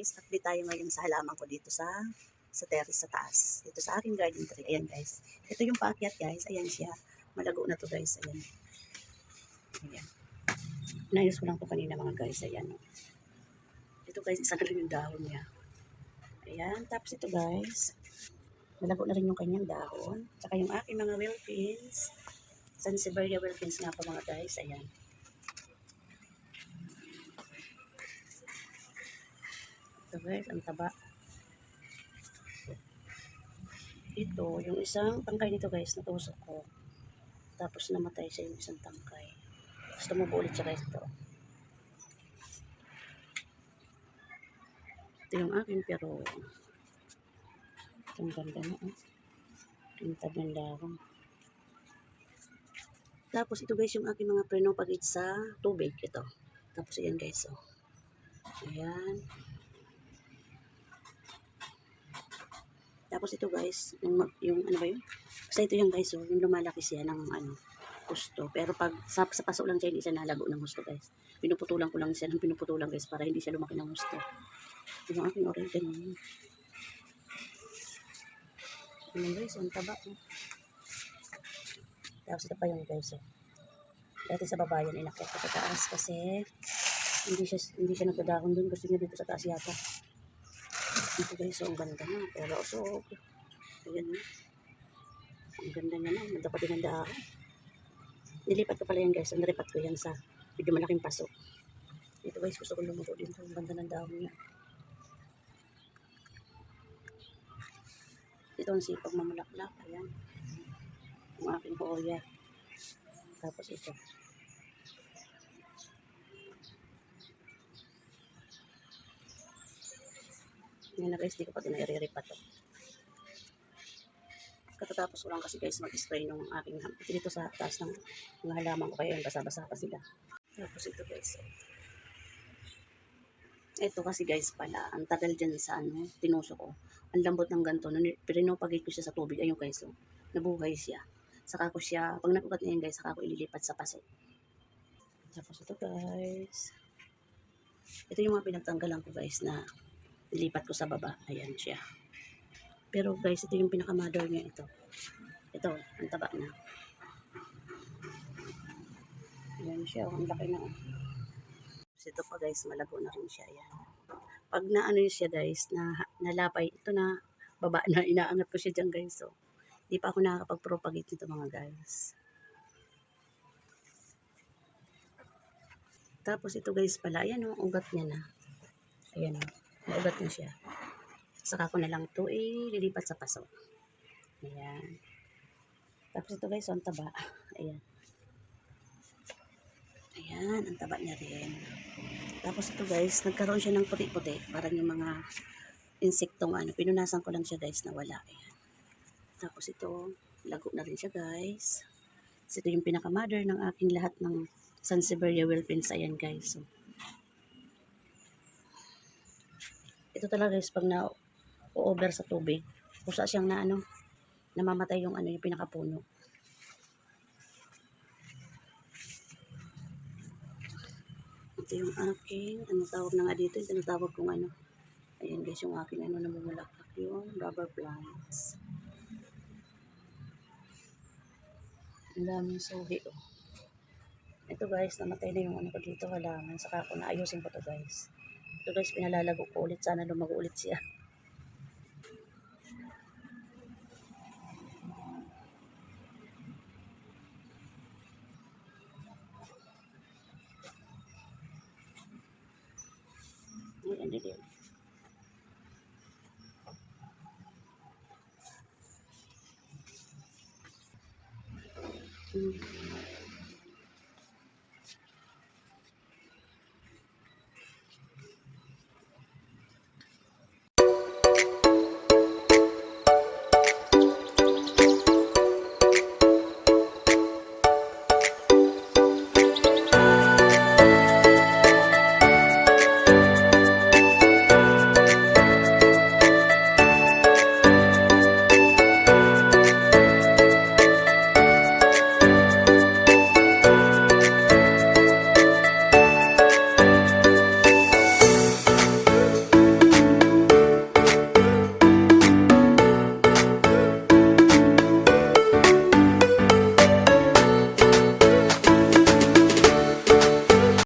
guys, update tayo ngayon sa halaman ko dito sa sa terrace sa taas. Dito sa aking garden tree. Ayan guys. Ito yung paakyat guys. Ayan siya. Malago na to guys. Ayan. Ayan. Inayos ko lang to kanina mga guys. Ayan. oh. Ito guys, isa na rin yung dahon niya. Ayan. Tapos ito guys. Malago na rin yung kanyang dahon. Tsaka yung aking mga wilkins. Sansevieria wilkins nga po mga guys. Ayan. Ito ang taba. Ito, yung isang tangkay nito guys, natusok ko. Tapos namatay siya yung isang tangkay. Tapos tumubo ulit siya guys ito. Ito yung aking pero Ang ganda na oh. Ang tagang dahon. Tapos ito guys yung aking mga preno pag sa tubig. Ito. Tapos ayan guys oh. Ayan. Tapos ito guys, yung, yung ano ba yun? Kasi ito yung guys, oh, yung lumalaki siya ng ano, gusto. Pero pag sa, sa paso lang siya, hindi siya nalago ng gusto guys. Pinuputulan ko lang siya ng pinuputulan guys para hindi siya lumaki ng gusto. Yung aking oregano. Ano guys, ang taba. Oh. Tapos ito pa yung guys. Oh. Dati sa baba yan, inakyat ko sa taas kasi hindi siya, hindi siya nagdadahon dun. Gusto niya dito sa taas yata. Ito guys, so ang ganda na. Pero so, ayan na. Ang ganda niya na. Nagdapat din ang daan. Nilipat ko pala yan guys. Nilipat ko yan sa medyo malaking paso. Ito guys, gusto ko lumuto din to. Ang ganda ng dahon niya. Ito ang sipag mamulaklak. Ayan. Ang aking hoya. Tapos ito. Na guys, di ko pa tinariripat to. Katatapos ko lang kasi guys mag-spray nung aking ham- dito sa taas ng mga halaman ko kaya yung basa-basa pa sila. Tapos ito guys. oh. Ito kasi guys pala, ang tagal dyan sa ano, tinuso ko. Ang lambot ng ganito. Nung pinopagate ko siya sa tubig, ayun guys, oh, nabuhay siya. Saka ko siya, pag nakukat na yan guys, saka ko ililipat sa paso. Tapos ito guys. Ito yung mga pinagtanggalan ko guys na nilipat ko sa baba. Ayan siya. Pero guys, ito yung pinaka-mother niya ito. Ito, ang taba na. Ayan siya, oh, ang laki na. oh. Tapos ito pa guys, malago na rin siya. Ayan. Pag na ano yun siya guys, na nalapay, ito na, baba na, inaangat ko siya dyan guys. So, di pa ako nakakapag-propagate nito mga guys. Tapos ito guys pala, ayan o, ugat niya na. Ayan o, ugat na siya. Saka ko na lang ito ililipat sa paso. Ayan. Tapos ito guys, ang taba. Ayan. Ayan, ang taba niya rin. Tapos ito guys, nagkaroon siya ng puti-puti. Parang yung mga insektong ano. Pinunasan ko lang siya guys na wala. Ayan. Tapos ito, lago na rin siya guys. Tapos ito yung pinaka-mother ng aking lahat ng Sansevieria wilkins. Ayan guys. So, ito talaga guys, pag na over sa tubig, kusa siyang na ano, namamatay yung ano, yung pinakapuno. Ito yung aking, ano tawag na nga dito, yung tinatawag kong ano. Ayan guys, yung aking ano, namumulaklak yung rubber plants. Ang daming suhi, oh. Ito guys, namatay na yung ano ko dito, halaman. Saka ako naayusin ko to guys. Ito guys, pinalalago ko ulit. Sana lumago ulit siya. Ayan, hindi. Hmm.